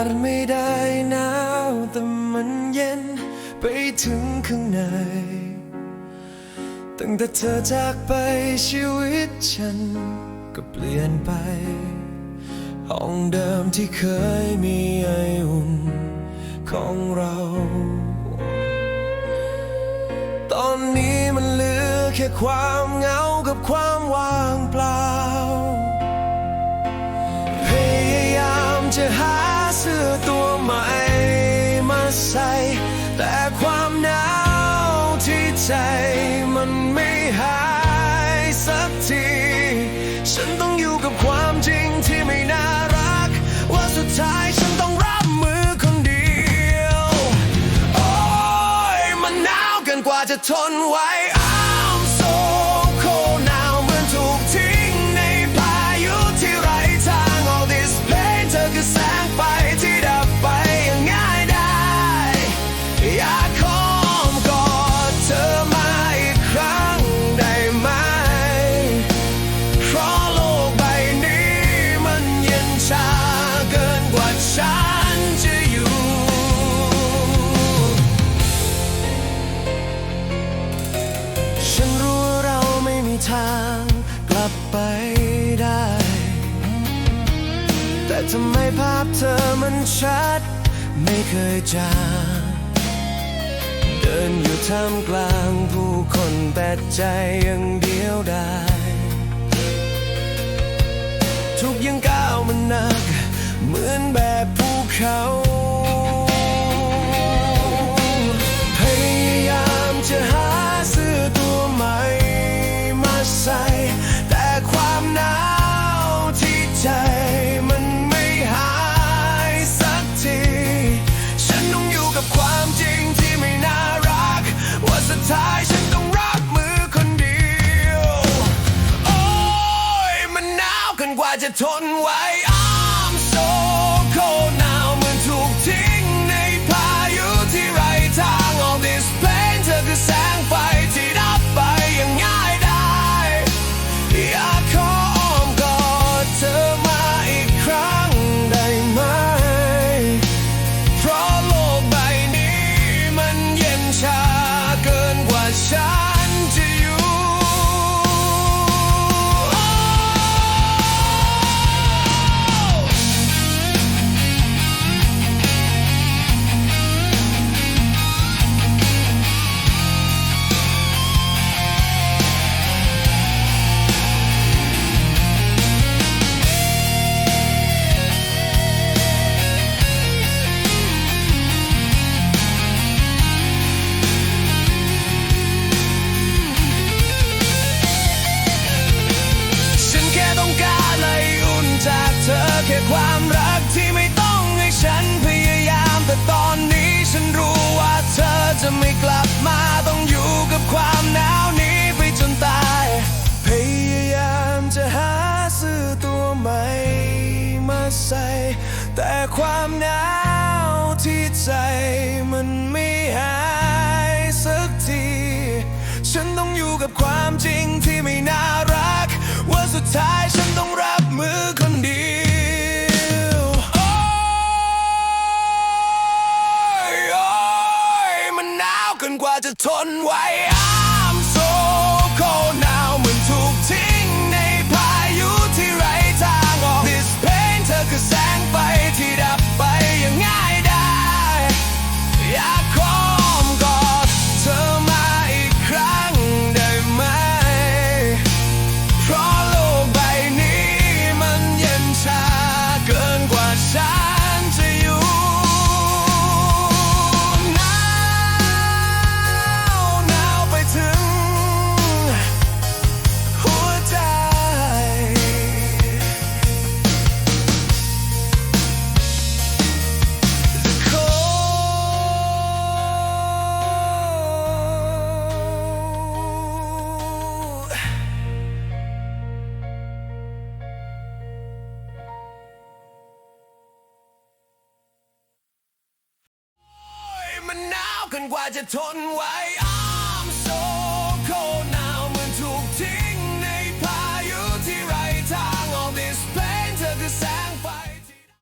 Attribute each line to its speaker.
Speaker 1: ากาศไม่ได้หนาวแต่มันเย็นไปถึงข้างใน ตั้งแต่เธอจากไปชีวิตฉัน ก็เปลี่ยนไป ห้องเดิมที่เคยมีไออุ่นของเรา ตอนนี้มันเหลือแค่ความเหงากับความว่างเปล่า อตัวใหม่มาใส่ แต่ความหนาวที่ใจมันไม่หายสักที ฉันต้องอยู่กับความจริงที่ไม่น่ารัก ว่าสุดท้ายฉันต้องรับมือคนเดียว โอ้ยมันหนาวเกินกว่าจะทนไหว ฉันรู้ว่าเราไม่มีทางกลับไปได้ แต่ทำไมภาพเธอมันชัด ไม่เคยจางเดินอยู่ท่ามกลางผู้คนแต่ใจยังเดียวดายทุกยังก้าวมันหนัก เหมือนแบบภูเขา กินกว่าจะทนไหว ค่ความรักที่ไม่ต้องให้ฉันพยายาม แต่ตอนนี้ฉันรู้ว่าเธอจะไม่กลับมาต้องอยู่กับความหนาวนี้ไปจนตาย พยายามจะหาเสื้อตัวใหม่มาใส่ แต่ความหนาวที่ใจมันไม่หายสักที ฉันต้องอยู่กับความจริงที่ไม่น่ารัก ว่าสุดท้ายฉัน จะทนไหว I'm so cold now นกว่าจะทนไหว